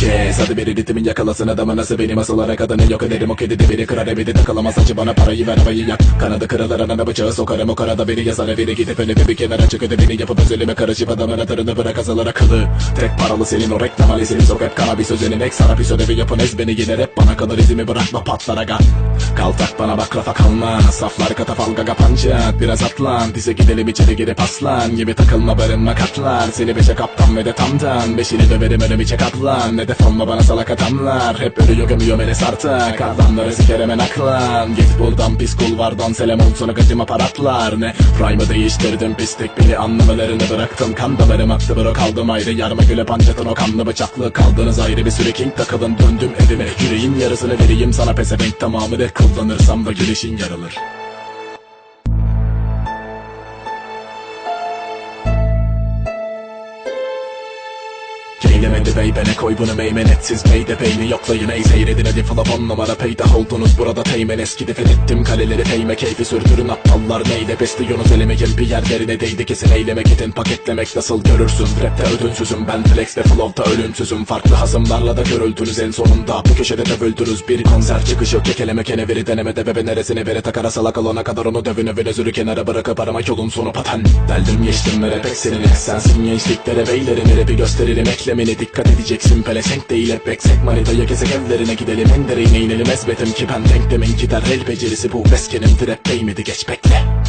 kez. Hadi bir ritmin yakalasın adamı. Nasıl benim asılara kadını yok ederim O kedi de biri kırar evi de takılamaz. Acı bana parayı ver havayı yak. Kanadı kırılır anana bıçağı sokarım. O karada biri yazar evine gidip önüme bir kenara çık ödevini yapıp özelime karışıp adamın atırını bırak azalır akıllı Tek paralı senin o reklam ali senin sokak kanabis özenin ek sana pis ödevi yapın ez beni yine rap bana kalır izimi bırakma patlar aga Kaltak bana bak rafa kalma. Saflar katafalga kapanacak Biraz atlan. Dize gidelim içeri girip aslan. Gibi takılma barınma katlar Seni beşe kaptan ve de tamdan. Beşini döverim önümü çek atlan Ne defolma bana salak adamlar. Hep ölüyor gömüyor beni sartak Adamları siker hemen aklan. Git buradan pis kulvardan Selam olsun gacıma paratlar Ne? Prime'ı değiştirdim pislik Beni anlamalarını bıraktım. Kan damarım aktı bro kaldım ayrı. Yarma güle pancatın o kanlı bıçaklı Kaldınız ayrı bir süre king takılın. Döndüm evime Yüreğin yarısını vereyim sana. Pezevenk tamamı de Kullanırsam da girişin yarılır Eylemedi bey bene koy bunu meymenetsiz. Beyde beyni yoklayın ey seyredin hadi. Flop on numara peydah oldunuz. Burada teğmen eski fethettim kaleleri teyme keyfi sürdürün. Aptallar neyle besliyorsunuz? Elime gel bir yerlerine değdi. Kesin eylemek itin paketlemek nasıl görürsün? Rapte ödünsüzüm ben. Flexte flow'ta ölümsüzüm. Farklı hasımlarla da görüldünüz. En sonunda bu köşede dövüldünüz. Bir konser çıkışı kekeleme keneveri denemede bebe neresine vere takara salak olana kadar onu dövün övün özürü kenara bırakıp aramak yolun sonu paten. Deldim geçtim ve rap eksenini sensin gençliklere beylerini rapi gösteririm eklemeni dikkat edeceksin pelesenk değil hep eksek. Manitaya kesek evlerine gidelim en inelim ezbetim ki ben denk demin gider el becerisi bu beskenim trap değmedi geç bekle